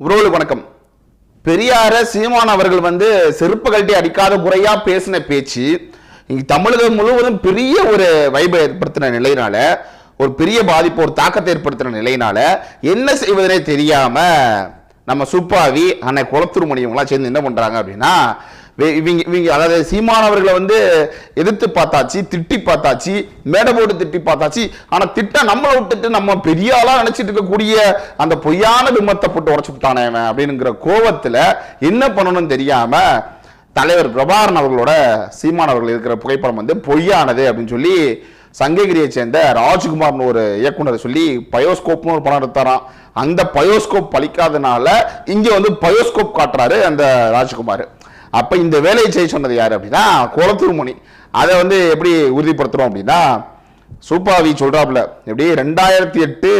உறவுகளுக்கு வணக்கம். பெரியார சீமான் அவர்கள் வந்து செருப்பு கழட்டி அடிக்காத முறையா பேசின பேச்சு இங்க தமிழகம் முழுவதும் பெரிய ஒரு வைபை ஏற்படுத்தின நிலையினால ஒரு பெரிய பாதிப்பு ஒரு தாக்கத்தை ஏற்படுத்தின நிலையினால என்ன செய்வதனே தெரியாம நம்ம சுப்பாவி அன்னை குளத்தூர் மணியவங்களாம் சேர்ந்து என்ன பண்றாங்க அப்படின்னா இவங்க இவங்க அதாவது சீமானவர்களை வந்து எதிர்த்து பார்த்தாச்சு திட்டி பார்த்தாச்சு மேடை போட்டு திட்டி பார்த்தாச்சு. ஆனால் திட்ட நம்மளை விட்டுட்டு நம்ம பெரிய ஆளாக நினச்சிட்டு இருக்கக்கூடிய அந்த பொய்யான விமத்தை போட்டு உடச்சு விட்டானே அவன் அப்படிங்கிற கோபத்தில் என்ன பண்ணணும்னு தெரியாம தலைவர் பிரபாரன் அவர்களோட சீமானவர்கள் இருக்கிற புகைப்படம் வந்து பொய்யானது அப்படின்னு சொல்லி சங்ககிரியை சேர்ந்த ராஜ்குமார்னு ஒரு இயக்குனர் சொல்லி பயோஸ்கோப்னு ஒரு படம் எடுத்தாராம். அந்த பயோஸ்கோப் பழிக்காதனால இங்கே வந்து பயோஸ்கோப் காட்டுறாரு அந்த ராஜ்குமார். அப்ப இந்த வேலையை செய்ய சொன்னது யார் அப்படின்னா குளத்தூர் மணி அதை வந்து எப்படி உறுதிப்படுத்துறோம் அப்படின்னா சூப்பாவி சொல்றாப்புல எப்படி ரெண்டாயிரத்தி எட்டு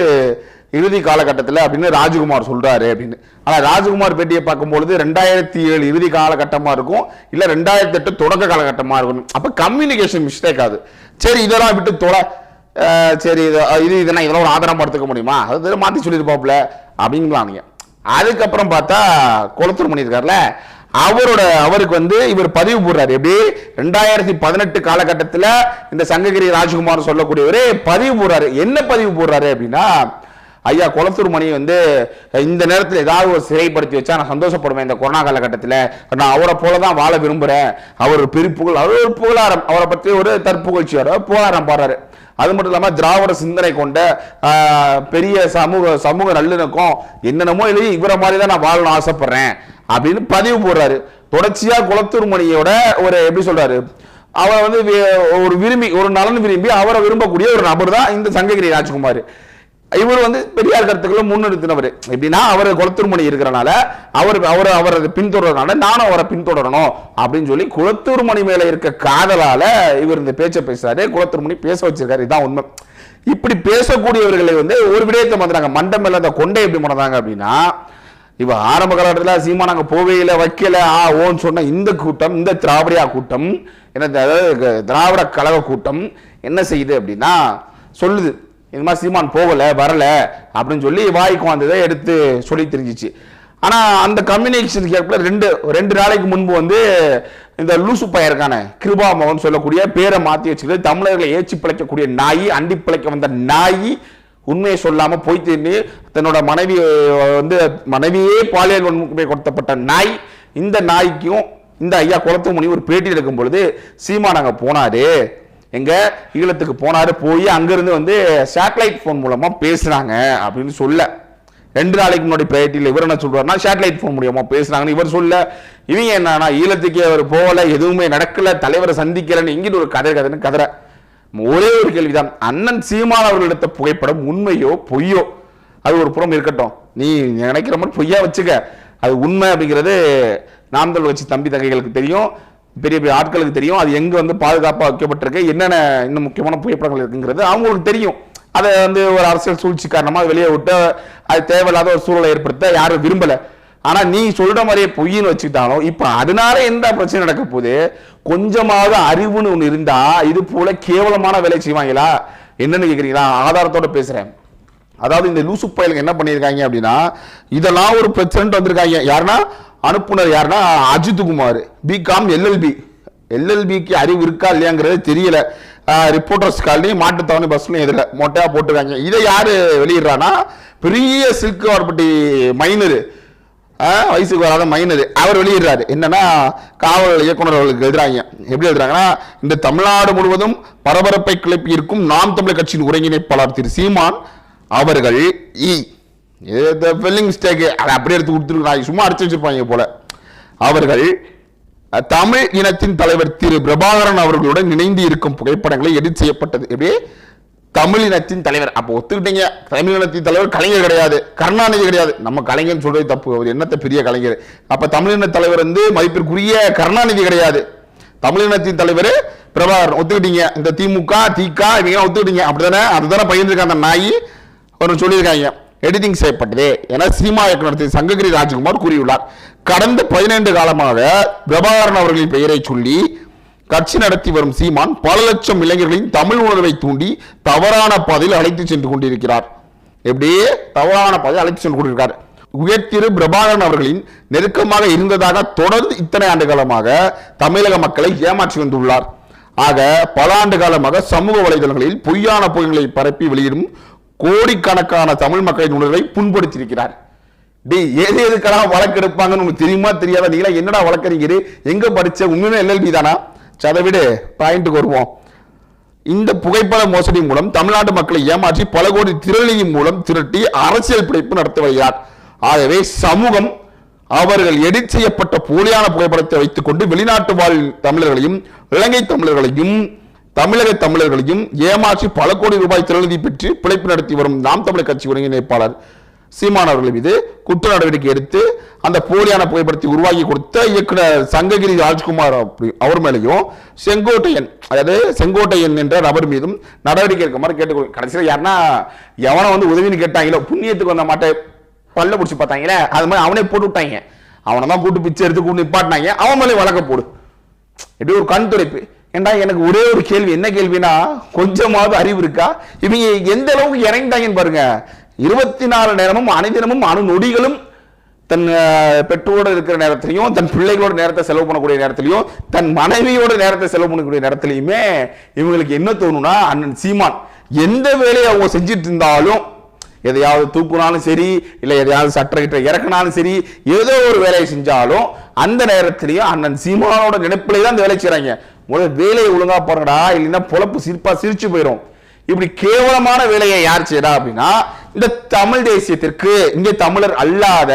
இறுதி காலகட்டத்தில் அப்படின்னு ராஜகுமார் சொல்றாரு அப்படின்னு. ஆனால் ராஜகுமார் பேட்டியை பார்க்கும்பொழுது ரெண்டாயிரத்தி ஏழு இறுதி காலகட்டமா இருக்கும் இல்லை ரெண்டாயிரத்தி எட்டு தொடக்க காலகட்டமாக இருக்கும். அப்போ கம்யூனிகேஷன் மிஸ்டேக் ஆகுது சரி இதெல்லாம் விட்டு தொலை சரி இது இது இதெல்லாம் இதெல்லாம் ஒரு ஆதாரமாக எடுத்துக்க முடியுமா? அது மாற்றி சொல்லியிருப்பாப்புல அப்படிங்கலாம் நீங்கள் அதுக்கப்புறம் பார்த்தா குளத்தூர் மணி இருக்கார்ல அவரோட அவருக்கு வந்து இவர் பதிவு போடுறாரு. எப்படி ரெண்டாயிரத்தி பதினெட்டு காலகட்டத்தில் இந்த சங்ககிரி ராஜ்குமார் சொல்லக்கூடியவர் பதிவு போடுறாரு. என்ன பதிவு போடுறாரு அப்படின்னா ஐயா குளத்தூர் மணி வந்து இந்த நேரத்தில் ஏதாவது ஒரு சிறைப்படுத்தி வச்சா நான் சந்தோஷப்படுவேன் இந்த கொரோனா காலகட்டத்தில். நான் அவரை போல தான் வாழ விரும்புகிறேன் அவர் ஒரு பெரிய புகழ் அவர் ஒரு புகழாரம். அவரை பற்றி ஒரு தற்புகழ்ச்சியோட புகழாரம் பாடுறாரு. அது மட்டும் இல்லாமல் திராவிட சிந்தனை கொண்ட பெரிய சமூக சமூக நல்லிணக்கம் என்னென்னமோ எழுதி இவரை மாதிரி தான் நான் வாழணும் ஆசைப்படுறேன். அப்படின்னு பதிவு போடுறாரு. தொடர்ச்சியா குளத்தூர் மணியோட ஒரு எப்படி சொல்றாரு? அவரை வந்து ஒரு விரும்பி ஒரு நலன் விரும்பி அவரை விரும்பக்கூடிய ஒரு நபர் தான் இந்த சங்ககிரி ராஜ்குமார். இவர் வந்து பெரியார் கருத்துக்களை முன்னிறுத்தினவர். எப்படின்னா அவர் குளத்தூர் மணி இருக்கிறனால அவர் அவர் அவரை பின்தொடர்றதுனால நானும் அவரை பின்தொடரணும் அப்படின்னு சொல்லி குளத்தூர் மணி மேல இருக்க காதலால இவர் இந்த பேச்சை பேசுறாரு. குளத்தூர் மணி பேச வச்சிருக்காரு. இதான் உண்மை. இப்படி பேசக்கூடியவர்களை வந்து ஒரு விடயத்தை மாத்துறாங்க மண்டம் இல்லாத அந்த கொண்டை எப்படி மறந்தாங்க அப்படின்னா இவ ஆரம்ப காலகட்டத்தில் சீமா நாங்கள் போவே இல்லை வைக்கல ஆ ஓன்னு சொன்ன இந்த கூட்டம் இந்த திராவிடியா கூட்டம் என்ன அதாவது திராவிட கழக கூட்டம் என்ன செய்யுது அப்படின்னா சொல்லுது இந்த மாதிரி சீமான் போகலை வரலை அப்படின்னு சொல்லி வாய்க்கு வந்ததை எடுத்து சொல்லி தெரிஞ்சிச்சு. ஆனால் அந்த கம்யூனிகேஷன் கேப்ல ரெண்டு ரெண்டு நாளைக்கு முன்பு வந்து இந்த லூசு பையருக்கான கிருபா மகன் சொல்லக்கூடிய பேரை மாற்றி வச்சுக்கிட்டு தமிழர்களை ஏச்சி பிழைக்கக்கூடிய நாய் அண்டி பிழைக்க வந்த நாய் உண்மையை சொல்லாமல் போய் தின்னு தன்னோட மனைவி வந்து மனைவியே பாலியல் வன்முறை கொடுத்தப்பட்ட நாய் இந்த நாய்க்கும் இந்த ஐயா குளத்துமணி ஒரு பேட்டி எடுக்கும் பொழுது சீமான் அங்கே போனாரு. எங்க ஈழத்துக்கு போனார் போய் அங்கேருந்து வந்து சேட்டலைட் ஃபோன் மூலமாக பேசுகிறாங்க அப்படின்னு சொல்ல. ரெண்டு நாளைக்கு முன்னாடி பேட்டியில் இவர் என்ன சொல்றாருன்னா சேட்டலைட் ஃபோன் மூலியமாக பேசுகிறாங்கன்னு இவர் சொல்ல. இவங்க என்னன்னா ஈழத்துக்கே அவர் போகல எதுவுமே நடக்கலை தலைவரை சந்திக்கிறேன்னு இங்கிட்டு ஒரு கதை கதைன்னு கதரை ஒரே ஒரு கேள்விதான். அண்ணன் சீமான் அவர்கள் எடுத்த புகைப்படம் உண்மையோ பொய்யோ? அது ஒரு புறம் இருக்கட்டும். நீ நினைக்கிற மாதிரி பொய்யா வச்சுக்க. அது உண்மை அப்படிங்கிறது நாமதல் வச்சு தம்பி தங்கைகளுக்கு தெரியும். பெரிய பெரிய ஆட்களுக்கு தெரியும். அது எங்கே வந்து பாதுகாப்பாக வைக்கப்பட்டிருக்கு. என்னென்ன இன்னும் முக்கியமான புகைப்படங்கள் இருக்குங்கிறது அவங்களுக்கு தெரியும். அதை வந்து ஒரு அரசியல் சூழ்ச்சி காரணமாக வெளியே விட்டு அது தேவையில்லாத ஒரு சூழலை ஏற்படுத்த யாரும் விரும்பலை. ஆனா நீ சொல்ற மாதிரியே பொய்ன்னு வச்சுக்கிட்டாலும் இப்ப அதனால எந்த பிரச்சனை நடக்க போகுது? கொஞ்சமாவது அறிவுன்னு ஒன்று இருந்தா இது போல கேவலமான வேலை செய்வாங்களா? என்னன்னு கேக்குறீங்களா? ஆதாரத்தோட பேசுறேன். அதாவது இந்த லூசு பயலுங்க என்ன பண்ணியிருக்காங்க அப்படின்னா இதெல்லாம் ஒரு பிரச்சனை வந்திருக்காங்க. யாருன்னா? அனுப்புனர் யாருன்னா? அஜித் குமார். பிகாம் எல்எல்பி எல்எல்பிக்கு அறிவு இருக்கா இல்லையாங்கிறது தெரியல. ரிப்போர்ட்டர்ஸ் காலனி மாட்டுத்தவணை பஸ்லையும் இதில் மொட்டையாக போட்டிருக்காங்க. இதை யார் வெளியிடுறான்னா? பெரிய சில்க் வார்பட்டி மைனரு வயசுக்கு வராத மைனர் அவர் வெளியிடுறாரு. என்னன்னா காவல் இயக்குனர் அவர்களுக்கு எழுதுறாங்க. எப்படி எழுதுறாங்கன்னா இந்த தமிழ்நாடு முழுவதும் பரபரப்பை கிளப்பி இருக்கும் நாம் தமிழர் கட்சியின் ஒருங்கிணைப்பாளர் திரு சீமான் அவர்கள் இ ஸ்பெல்லிங் மிஸ்டேக் அதை அப்படியே எடுத்து கொடுத்துருக்காங்க சும்மா அடிச்சு வச்சிருப்பாங்க போல. அவர்கள் தமிழ் இனத்தின் தலைவர் திரு பிரபாகரன் அவர்களுடன் இணைந்து இருக்கும் புகைப்படங்களை எடிட் செய்யப்பட்டது. எப்படி? தமிழினத்தின் தலைவர். அப்போ ஒத்துக்கிட்டீங்க. தமிழினத்தின் தலைவர் கலைஞர் கிடையாது. கருணாநிதி கிடையாது. நம்ம கலைஞர்னு சொல்றது தப்பு. அவர் என்னத்த பெரிய கலைஞர்? அப்ப தமிழின தலைவர் வந்து மதிப்பிற்குரிய கருணாநிதி கிடையாது. தமிழினத்தின் தலைவர் பிரபாகரன். ஒத்துக்கிட்டீங்க. இந்த திமுக திக இவங்க ஒத்துக்கிட்டீங்க. அப்படிதானே? அதுதானே பகிர்ந்துருக்காங்க அந்த நாய். ஒன்று சொல்லியிருக்காங்க. எடிட்டிங் செய்யப்பட்டது என சினிமா இயக்குனர் திரு சங்ககிரி ராஜ்குமார் கூறியுள்ளார். கடந்த பதினைந்து காலமாக பிரபாகரன் அவர்களின் பெயரை சொல்லி கட்சி நடத்தி வரும் சீமான் பல லட்சம் இளைஞர்களின் தமிழ் உணர்வை தூண்டி தவறான பாதையில் அழைத்து சென்று கொண்டிருக்கிறார். எப்படியே தவறான பாதையில் அழைத்து சென்று கொண்டிருக்கிறார் உயர்திரு பிரபாகரன் அவர்களின் நெருக்கமாக இருந்ததாக தொடர்ந்து இத்தனை ஆண்டு காலமாக தமிழக மக்களை ஏமாற்றி வந்துள்ளார். ஆக பல ஆண்டு காலமாக சமூக வலைதளங்களில் பொய்யான பொய்களை பரப்பி வெளியிடும் கோடிக்கணக்கான தமிழ் மக்களின் உணர்வை புண்படுத்தியிருக்கிறார். டேய் ஏது எதுக்கெல்லாம் வழக்கு எடுப்பாங்கன்னு உனக்கு தெரியுமா தெரியாத? நீங்களா என்னடா வழக்கறிஞர்? எங்க படிச்ச? உண்மையுமே எல்எல்பி தானா? சரி, அதை பாயிண்ட்டுக்கு வருவோம். இந்த புகைப்பட மோசடி மூலம் தமிழ்நாட்டு மக்களை ஏமாற்றி பல கோடி திரளியின் மூலம் திரட்டி அரசியல் பிழைப்பு நடத்தி வருகிறார் ஆகவே சமூகம் அவர்கள் எடிட் செய்யப்பட்ட போலியான புகைப்படத்தை வைத்துக்கொண்டு வெளிநாட்டு வாழ் தமிழர்களையும் இலங்கை தமிழர்களையும் தமிழக தமிழர்களையும் ஏமாற்றி பல கோடி ரூபாய் திரநிதி பெற்று பிழைப்பு நடத்தி வரும் நாம் தமிழர் கட்சி ஒருங்கிணைப்பாளர் சீமான் அவர்கள் மீது குற்ற நடவடிக்கை எடுத்து அந்த போலியான புகைப்படத்தை உருவாக்கி கொடுத்த இயக்குனர் சங்ககிரி ராஜ்குமார் அப்படி- அவர் மேலேயும் செங்கோட்டையன் அதாவது செங்கோட்டையன் என்ற நபர் மீதும் நடவடிக்கை எடுக்குமாறு கேட்டுக்கொள் கடைசியில் யாருன்னா எவனை வந்து உதவின்னு கேட்டாங்களோ புண்ணியத்துக்கு வந்த மாட்டை பல்ல பிடிச்சி பார்த்தாங்களே அது மாதிரி அவனே போட்டு விட்டாங்க. அவனை தான் கூட்டு பிச்சை எடுத்து கூட்டு நிப்பாட்டினாங்க. அவன் மேலே வழக்க போடு. இப்படி ஒரு கண் துடைப்பு. ஏண்டா எனக்கு ஒரே ஒரு கேள்வி என்ன கேள்வினா கொஞ்சமாவது அறிவு இருக்கா? இவங்க எந்த அளவுக்கு இறங்கிட்டாங்கன்னு பாருங்க. இருபத்தி நாலு நேரமும் அனைதினமும் அணு நொடிகளும் தன் பெற்றோடு இருக்கிற நேரத்திலையும் தன் பிள்ளைகளோட நேரத்தை செலவு பண்ணக்கூடிய நேரத்திலையும் தன் மனைவியோட நேரத்தை செலவு பண்ணக்கூடிய நேரத்திலையுமே இவங்களுக்கு என்ன தோணும்னா அண்ணன் சீமான் எந்த வேலையை அவங்க செஞ்சிட்டு இருந்தாலும் எதையாவது தூக்குனாலும் சரி இல்லை எதையாவது சட்டை கிட்ட இறக்குனாலும் சரி ஏதோ ஒரு வேலையை செஞ்சாலும் அந்த நேரத்திலையும் அண்ணன் சீமானோட நினைப்பிலே தான் இந்த வேலை செய்கிறாங்க முதல்ல வேலையை ஒழுங்காக பாருங்கடா இல்லைன்னா பொழப்பு சிரிப்பாக சிரிச்சு போயிடும் இப்படி கேவலமான வேலையை யார் செய்யறா அப்படின்னா இந்த தமிழ் தேசியத்திற்கு இங்கே தமிழர் அல்லாத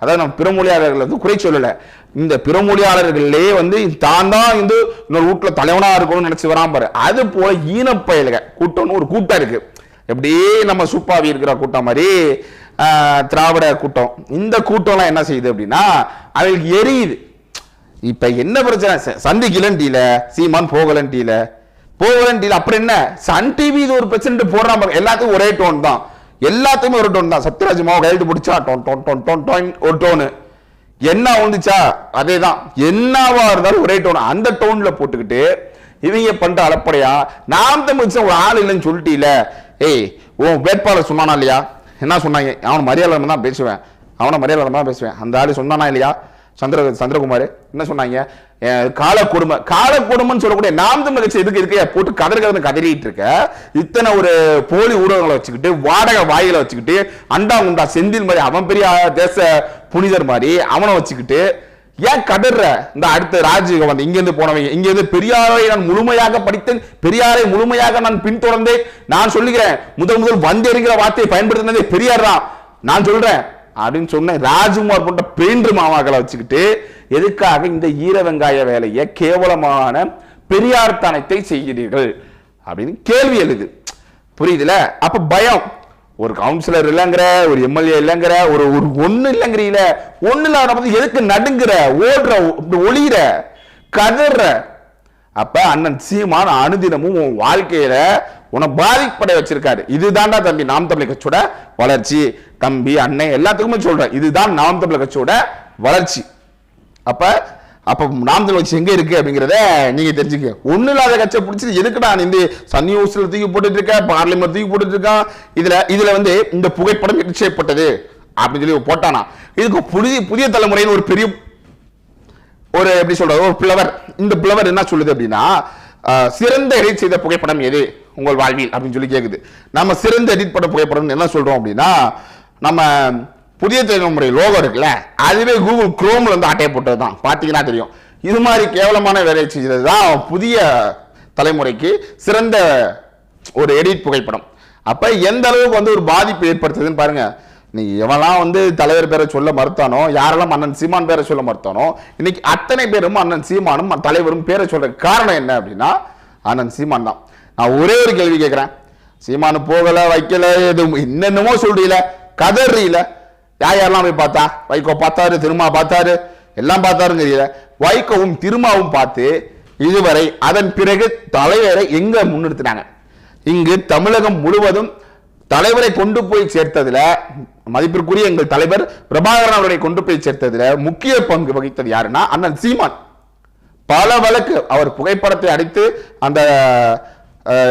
அதாவது நம்ம பிறமொழியாளர்கள் வந்து குறை சொல்லல. இந்த பிறமொழியாளர்களே வந்து தான் தான் வந்து இன்னொரு வீட்டுல தலைவனா இருக்கணும்னு நினைச்சு வராம பாரு. அது போல ஈனப்பயலுக கூட்டம்னு ஒரு கூட்டம் இருக்கு. எப்படி நம்ம சூப்பாவி இருக்கிற கூட்டம் மாதிரி திராவிட கூட்டம். இந்த கூட்டம்லாம் என்ன செய்யுது அப்படின்னா அவளுக்கு எரியுது. இப்ப என்ன பிரச்சனை? ச- சந்திக்கலன்னு டீல சீமான் போகலன்னு டீல டீல் அப்புறம் என்ன? சன் டிவி இது ஒரு பிரச்சனை போடுறான் எல்லாத்துக்கும் ஒரே டோன் தான். எல்லாத்துக்குமே ஒரு டோன் தான். சத்யராஜ் மாவு கையெழுத்து பிடிச்சா tone tone tone tone tone ஒரு டோனு என்ன வந்துச்சா அதே தான் என்னவா இருந்தாலும் ஒரே டோன் அந்த டோன்ல போட்டுக்கிட்டு இவங்க பண்ற அலப்படையா நாம் தமிழ் ஒரு ஆள் இல்லைன்னு சொல்லிட்டீல. ஏய் உன் வேட்பாளர் சொன்னானா இல்லையா? என்ன சொன்னாங்க? அவன் மரியாதை தான் பேசுவேன். அவனை மரியாதை தான் பேசுவேன். அந்த ஆள் சொன்னானா இல்லையா? சந்திர சந்திரகுமார் என்ன சொன்னாங்க? கால கொடுமை கால கொடுமைன்னு சொல்லக்கூடிய நாம் தமிழ் கட்சி எதுக்கு இருக்கு? போட்டு கதறு கதறு கதறிட்டு இருக்க. இத்தனை ஒரு போலி ஊடகங்களை வச்சுக்கிட்டு வாடகை வாயில வச்சுக்கிட்டு அண்டா உண்டா செந்தில் மாதிரி அவன் பெரிய தேச புனிதர் மாதிரி அவனை வச்சுக்கிட்டு ஏன் கதற? இந்த அடுத்த ராஜீவ் வந்து இங்க இருந்து போனவங்க இங்க இருந்து பெரியாரை நான் முழுமையாக படித்தேன் பெரியாரை முழுமையாக நான் பின்தொடர்ந்தேன். நான் சொல்லுகிறேன் முதல் முதல் வந்தெறிகிற வார்த்தையை பயன்படுத்தினதே பெரியார் தான். நான் சொல்றேன் அப்படின்னு சொன்ன ராஜ்குமார் போன்ற பேன்று மாமாக்களை வச்சுக்கிட்டு எதுக்காக இந்த ஈர வெங்காய வேலையை கேவலமான பெரியார் தனத்தை செய்கிறீர்கள்? அப்படின்னு கேள்வி எழுது. புரியுதுல? அப்ப பயம். ஒரு கவுன்சிலர் இல்லைங்கிற ஒரு எம்எல்ஏ இல்லைங்கிற ஒரு ஒரு ஒன்று இல்லைங்கிறீல. ஒண்ணு இல்லாத எதுக்கு நடுங்குற ஓடுற ஒளிகிற ஒளியிற கதற அப்ப அண்ணன் சீமான் அனுதினமும் உன் வாழ்க்கையில உன்னை பாதிப்படைய வச்சிருக்காரு. இதுதான்டா தம்பி நாம் தமிழ் கட்சியோட வளர்ச்சி. தம்பி அண்ணன் எல்லாத்துக்குமே சொல்றேன் இதுதான் நாம் தமிழ் கட்சியோட வளர்ச்சி. அப்ப அப்ப நாம் தமிழ் கட்சி எங்க இருக்கு அப்படிங்கிறத நீங்க தெரிஞ்சுக்க ஒண்ணு இல்லாத கட்சியை பிடிச்சி எதுக்குடா நீ இந்த சன் நியூஸ்ல தூக்கி போட்டுட்டு இருக்க பார்லிமெண்ட் தூக்கி போட்டுட்டு இருக்கான் இதுல இதுல வந்து இந்த புகைப்படம் நிச்சயப்பட்டது அப்படின்னு சொல்லி போட்டானா. இதுக்கு புதிய புதிய தலைமுறையில் ஒரு பெரிய ஒரு எப்படி சொல்றது ஒரு புலவர். இந்த புலவர் என்ன சொல்லுது அப்படின்னா சிறந்த எடிட் செய்த புகைப்படம் எது? உங்கள் வாழ்வில் அப்படின்னு சொல்லி கேட்குது நம்ம சிறந்த எடிட் பண்ண புகைப்படம் என்ன சொல்றோம் அப்படின்னா நம்ம புதிய தலைமுறை லோகோ இருக்குல்ல அதுவே கூகுள் குரோம்ல வந்து அட்டையை போட்டது தான் பார்த்தீங்கன்னா தெரியும். இது மாதிரி கேவலமான வேலையை செஞ்சது தான் புதிய தலைமுறைக்கு சிறந்த ஒரு எடிட் புகைப்படம். அப்போ எந்த அளவுக்கு வந்து ஒரு பாதிப்பு ஏற்படுத்துதுன்னு பாருங்கள் நீ எவெல்லாம் வந்து தலைவர் பேரை சொல்ல மறுத்தானோ யாரெல்லாம் அண்ணன் சீமான் பேரை சொல்ல மறுத்தானோ இன்னைக்கு அத்தனை பேரும் அண்ணன் சீமானும் தலைவரும் பேரை சொல்ற காரணம் என்ன அப்படின்னா அண்ணன் சீமான் தான். நான் ஒரே ஒரு கேள்வி கேட்குறேன். சீமானு போகல வைக்கல எதுவும் என்னென்னமோ சொல்றீல கதறீல. யார் யாரெல்லாம் போய் பார்த்தா? வைகோ பார்த்தாரு திருமா பார்த்தாரு எல்லாம் பார்த்தாருங்கிறீல வைகோவும் திருமாவும் பார்த்து இதுவரை அதன் பிறகு தலைவரை எங்க முன்னிறுத்தினாங்க? இங்கு தமிழகம் முழுவதும் தலைவரை கொண்டு போய் சேர்த்ததுல மதிப்பிற்குரிய எங்கள் தலைவர் பிரபாகரன் அவரை கொண்டு போய் சேர்த்ததுல முக்கிய பங்கு வகித்தது யாருன்னா அண்ணன் சீமான். பல வழக்கு அவர் புகைப்படத்தை அடித்து அந்த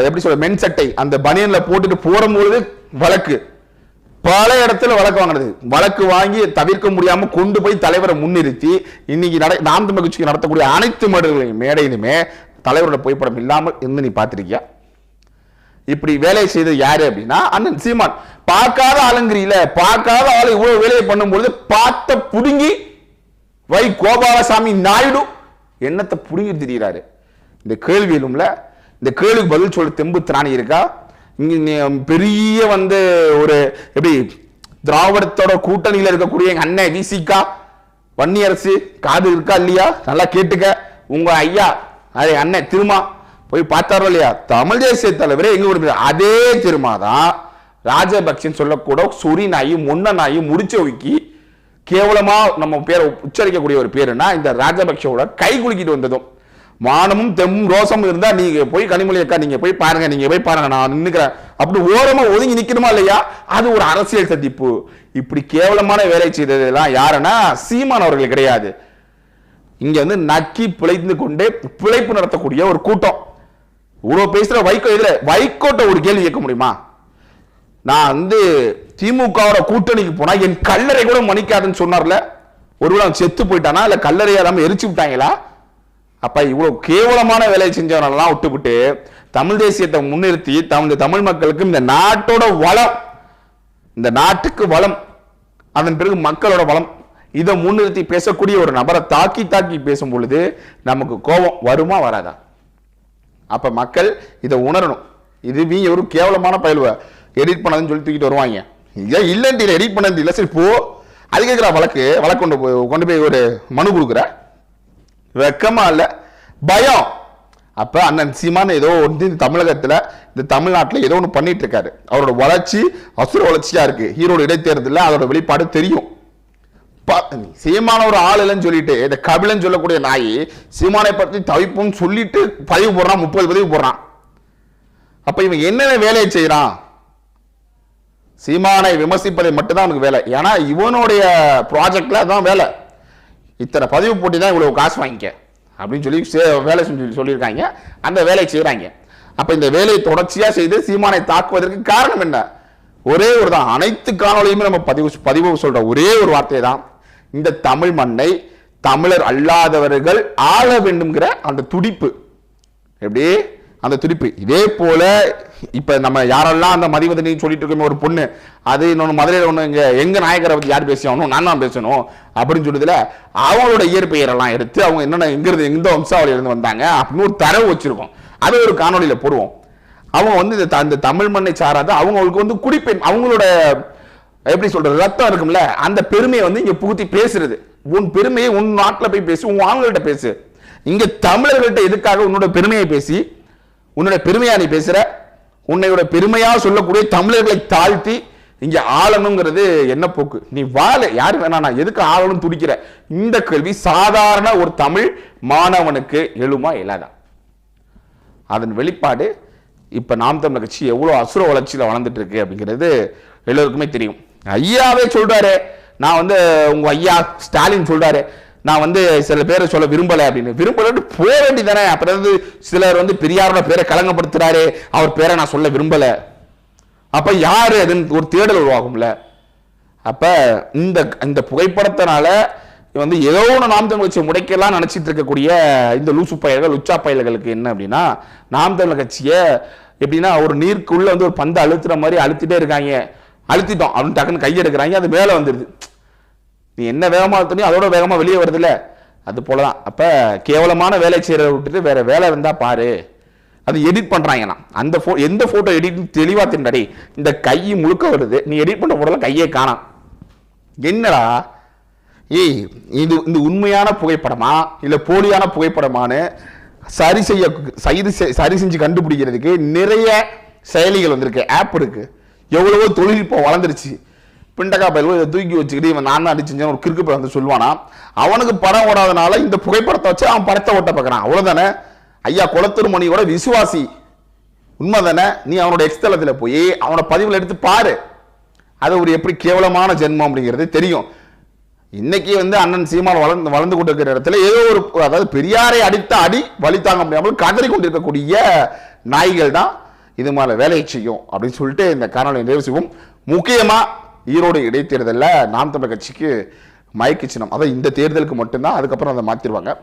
எப்படி சொல்ற மென் சட்டை அந்த பனியன்ல போட்டுட்டு போடும்பொழுது வழக்கு. பல இடத்துல வழக்கு வாங்கினது. வழக்கு வாங்கி தவிர்க்க முடியாம கொண்டு போய் தலைவரை முன்னிறுத்தி இன்னைக்கு நட நாம் தமிழ் கட்சிக்கு நடத்தக்கூடிய அனைத்து மேடைகளையும் மேடையிலுமே தலைவரோட புகைப்படம் இல்லாமல் இருந்து நீ பார்த்திருக்கியா? இப்படி வேலை செய்தது யாரு அப்படின்னா அண்ணன் சீமான். பார்க்காத ஆளுங்கிறியில பார்க்காத ஆளு இவ்வளவு வேலையை பண்ணும்பொழுது பார்த்த புடுங்கி வை கோபாலசாமி நாயுடு என்னத்தை புடுங்கி திரிகிறாரு இந்த கேள்வியிலும்ல இந்த கேள்விக்கு பதில் சொல்ல தெம்பு திராணி இருக்கா? பெரிய வந்து ஒரு எப்படி திராவிடத்தோட கூட்டணியில் இருக்கக்கூடிய எங்க அண்ணன் விசிகா வன்னியரசு காது இருக்கா இல்லையா? நல்லா கேட்டுக்க. உங்க ஐயா அதே அண்ணன் திருமா போய் பார்த்தாரோ இல்லையா? தமிழ் தேசிய தலைவரே எங்க விடுறது அதே திருமாதான் ராஜபக்சன் சொல்லக்கூட சுரி நாயும் முன்ன நாயி முடிச்ச வைக்கி கேவலமா நம்ம பேரை உச்சரிக்கக்கூடிய ஒரு பேருனா இந்த ராஜபக்சோட கை குலுக்கிட்டு வந்ததும். மானமும் தெம்மும் ரோசமும் இருந்தா நீங்க போய் கனிமொழி அக்கா நீங்க போய் பாருங்க நீங்க போய் பாருங்க நான் நின்னுக்கிறேன். அப்படி ஓரமா ஒதுங்கி நிக்கணுமா இல்லையா? அது ஒரு அரசியல் சந்திப்பு. இப்படி கேவலமான வேலை செய்ததெல்லாம் யாருன்னா? சீமான் அவர்கள் கிடையாது. இங்க வந்து நக்கி பிழைந்து கொண்டே பிழைப்பு நடத்தக்கூடிய ஒரு கூட்டம். இவ்வளோ பேசுகிற வைகோ இதில் வைகோட்ட ஒரு கேள்வி கேட்க முடியுமா? நான் வந்து திமுகவோட கூட்டணிக்கு போனால் என் கல்லறை கூட மணிக்காதுன்னு சொன்னார்ல. ஒருவேளை அவன் செத்து போயிட்டானா? இல்லை கல்லறையா இல்லாமல் எரிச்சு விட்டாங்களா? அப்போ இவ்வளோ கேவலமான வேலையை செஞ்சவனெல்லாம் விட்டுவிட்டு தமிழ் தேசியத்தை முன்னிறுத்தி தமிழ் தமிழ் மக்களுக்கு இந்த நாட்டோட வளம் இந்த நாட்டுக்கு வளம் அதன் பிறகு மக்களோட வளம் இதை முன்னிறுத்தி பேசக்கூடிய ஒரு நபரை தாக்கி தாக்கி பேசும் பொழுது நமக்கு கோபம் வருமா வராதா? அப்ப மக்கள் இதை உணரணும். இது நீ ஒரு கேவலமான பயில்வ. எடிட் பண்ணதுன்னு சொல்லி தூக்கிட்டு வருவாங்க. ஏன் இல்லைன்ட்டு எடிட் பண்ணது இல்லை சரி போ. அது கேட்குற வழக்கு? வழக்கு கொண்டு போய் கொண்டு போய் ஒரு மனு கொடுக்குற? வெக்கமா இல்லை பயம். அப்ப அண்ணன் சீமான் ஏதோ வந்து இந்த தமிழகத்துல இந்த தமிழ்நாட்டில் ஏதோ ஒன்று பண்ணிட்டு இருக்காரு. அவரோட வளர்ச்சி அசுர வளர்ச்சியா இருக்கு. ஈரோடு இடைத்தேர்தலில் அதோட வெளிப்பாடு தெரியும். சீமான ஒரு ஆள் இல்லைன்னு சொல்லிட்டு இந்த கபிலன் சொல்லக்கூடிய நாய் சீமானை பற்றி தவிப்பும் சொல்லிட்டு பதிவு போடுறான் முப்பது பதிவு போடுறான். அப்ப இவன் என்னென்ன வேலையை செய்யறான்? சீமானை விமர்சிப்பதை மட்டும்தான் அவனுக்கு வேலை. ஏன்னா இவனுடைய ப்ராஜெக்ட்ல அதுதான் வேலை. இத்தனை பதிவு போட்டி தான் இவ்வளவு காசு வாங்கிக்க. அப்படின்னு சொல்லி சே- வேலை செஞ்சு சொல்லியிருக்காங்க. அந்த வேலையை செய்கிறாங்க அப்ப இந்த வேலையை தொடர்ச்சியா செய்து சீமானை தாக்குவதற்கு காரணம் என்ன? ஒரே ஒரு தான். அனைத்து காணொலியுமே நம்ம பதிவு பதிவு சொல்ற ஒரே ஒரு வார்த்தை தான் இந்த தமிழ் மண்ணை தமிழர் அல்லாதவர்கள் ஆள வேண்டும்ங்கிற அந்த துடிப்பு. எப்படி? அந்த துடிப்பு. இதே போல இப்ப நம்ம யாரெல்லாம் அந்த மதிவதனின்னு சொல்லிட்டு இருக்கோமே ஒரு பொண்ணு அது இன்னொன்று மதுரையில் ஒன்று இங்கே எங்கள் நாயகரை பற்றி யார் பேசியாகணும் நான் தான் பேசணும் அப்படின்னு சொல்லுதுல அவங்களோட இயற்பெயரெல்லாம் எடுத்து அவங்க என்னென்ன எங்கிருந்து எந்த வம்சாவளியில இருந்து வந்தாங்க அப்படின்னு ஒரு தரவு வச்சுருக்கோம். அதை ஒரு காணொலியில் போடுவோம். அவங்க வந்து இந்த த- இந்த தமிழ் மண்ணை சாராத அவங்களுக்கு வந்து குடிப்பெண் அவங்களோட எப்படி சொல்றது ரத்தம் இருக்கும்ல அந்த பெருமையை வந்து இங்க புகுத்தி பேசுறது. உன் பெருமையை உன் நாட்டில் போய் பேசி உன் ஆண்கள்கிட்ட பேசு. இங்க தமிழர்கள்ட்ட எதுக்காக உன்னோட பெருமையை பேசி உன்னோட பெருமையா நீ பேசுற? உன்னையோட பெருமையா சொல்லக்கூடிய தமிழர்களை தாழ்த்தி இங்க ஆளணுங்கிறது என்ன போக்கு? நீ வாழ யாரு வேணா நான் எதுக்கு ஆளணும் துடிக்கிற? இந்த கேள்வி சாதாரண ஒரு தமிழ் மாணவனுக்கு எழுமா இல்லாதா? அதன் வெளிப்பாடு இப்ப நாம் தமிழ் கட்சி எவ்வளவு அசுர வளர்ச்சியில வளர்ந்துட்டு இருக்கு அப்படிங்கிறது எல்லோருக்குமே தெரியும். ஐயாவே சொல்றாரு. நான் வந்து உங்க ஐயா ஸ்டாலின் சொல்றாரு. நான் வந்து சில பேரை சொல்ல விரும்பலை அப்படின்னு. விரும்பலன்னு போக வேண்டியதானே அப்புறம் வந்து சிலர் வந்து பெரியாரோட பேரை கலங்கப்படுத்துறாரு. அவர் பேரை நான் சொல்ல விரும்பலை. அப்போ யார் அதுன்னு ஒரு தேடல் உருவாகும்ல. அப்போ இந்த இந்த புகைப்படத்தினால வந்து ஏதோ ஒன்று நாம் தமிழ் கட்சியை முடைக்கலாம் நினச்சிட்டு இருக்கக்கூடிய இந்த லூசு பயல்கள் உச்சா பயல்களுக்கு என்ன அப்படின்னா நாம் தமிழ் கட்சியை எப்படின்னா ஒரு நீருக்குள்ளே வந்து ஒரு பந்தை அழுத்துற மாதிரி அழுத்திட்டே இருக்காங்க. அழுத்திட்டோம் அப்படின்னு டக்குன்னு கையெடுக்கிறாங்க அது மேலே வந்துடுது நீ என்ன வேகமாக அழுத்தனியோ அதோட வேகமாக வெளியே வருதுல்ல. அது போலதான். அப்போ கேவலமான வேலை செய்கிறத விட்டுட்டு வேறு வேலை இருந்தால் பாரு. அது எடிட் பண்றாங்கண்ணா அந்த ஃபோ எந்த ஃபோட்டோ எடிட் தெளிவாக திண்டாடி இந்த கை முழுக்க வருது. நீ எடிட் பண்ண போடல கையே காணாம். என்னடா? ஏய் இது இந்த உண்மையான புகைப்படமா? இல்லை போலியான புகைப்படமான்னு சரி செய்ய சரி சரி செஞ்சு கண்டுபிடிக்கிறதுக்கு நிறைய செயலிகள் வந்திருக்கு. ஆப் இருக்குது எவ்வளவோ தொழில்நுட்பம் வளர்ந்துருச்சு. பிண்டக்கா பயில்வோ இதை தூக்கி வச்சுக்கிட்டு இவன் நான் தான் அடிச்சு ஒரு கிறுக்கு படம் வந்து சொல்லுவானா? அவனுக்கு படம் ஓடாதனால இந்த புகைப்படத்தை வச்சு அவன் படத்தை ஓட்ட பார்க்குறான். அவ்வளோதானே ஐயா குளத்தூர் மணியோட விசுவாசி. உண்மைதானே? நீ அவனோட எக்ஸ்தலத்தில் போய் அவனோட பதிவில் எடுத்து பாரு. அது ஒரு எப்படி கேவலமான ஜென்மம் அப்படிங்கிறது தெரியும். இன்னைக்கு வந்து அண்ணன் சீமான் வளர்ந்து வளர்ந்து கொண்டிருக்கிற இடத்துல ஏதோ ஒரு அதாவது பெரியாரை அடித்த அடி வழி தாங்க முடியாமல் கதறி கொண்டிருக்கக்கூடிய நாய்கள் தான் இது மாதிரி வேலையை செய்யும் அப்படின்னு சொல்லிட்டு இந்த காணொலி நிறைவு செய்வோம். முக்கியமாக ஈரோடு இடைத்தேர்தலில் நாம் தமிழர் கட்சிக்கு மயக்கு சின்னம். அதான் இந்த தேர்தலுக்கு மட்டும்தான் அதுக்கப்புறம் அதை மாற்றிடுவாங்க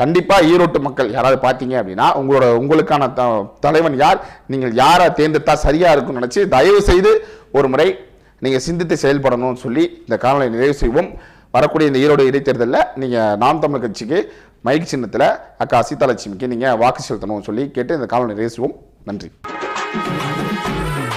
கண்டிப்பாக ஈரோட்டு மக்கள் யாராவது பார்த்தீங்க அப்படின்னா உங்களோட உங்களுக்கான த தலைவன் யார்? நீங்கள் யாரை தேர்ந்தெடுத்தா சரியாக இருக்கும்னு நினச்சி தயவு செய்து ஒரு முறை நீங்கள் சிந்தித்து செயல்படணும்னு சொல்லி இந்த காணொலியை நிறைவு செய்வோம். வரக்கூடிய இந்த ஈரோடு இடைத்தேர்தலில் நீங்கள் நாம் தமிழ் கட்சிக்கு மைக் சின்னத்தில் அக்கா சீதாலட்சுமிக்கு நீங்கள் வாக்கு செலுத்தணும்னு சொல்லி கேட்டு இந்த காணொலி நிறைவு செய்வோம். நன்றி. Thank you.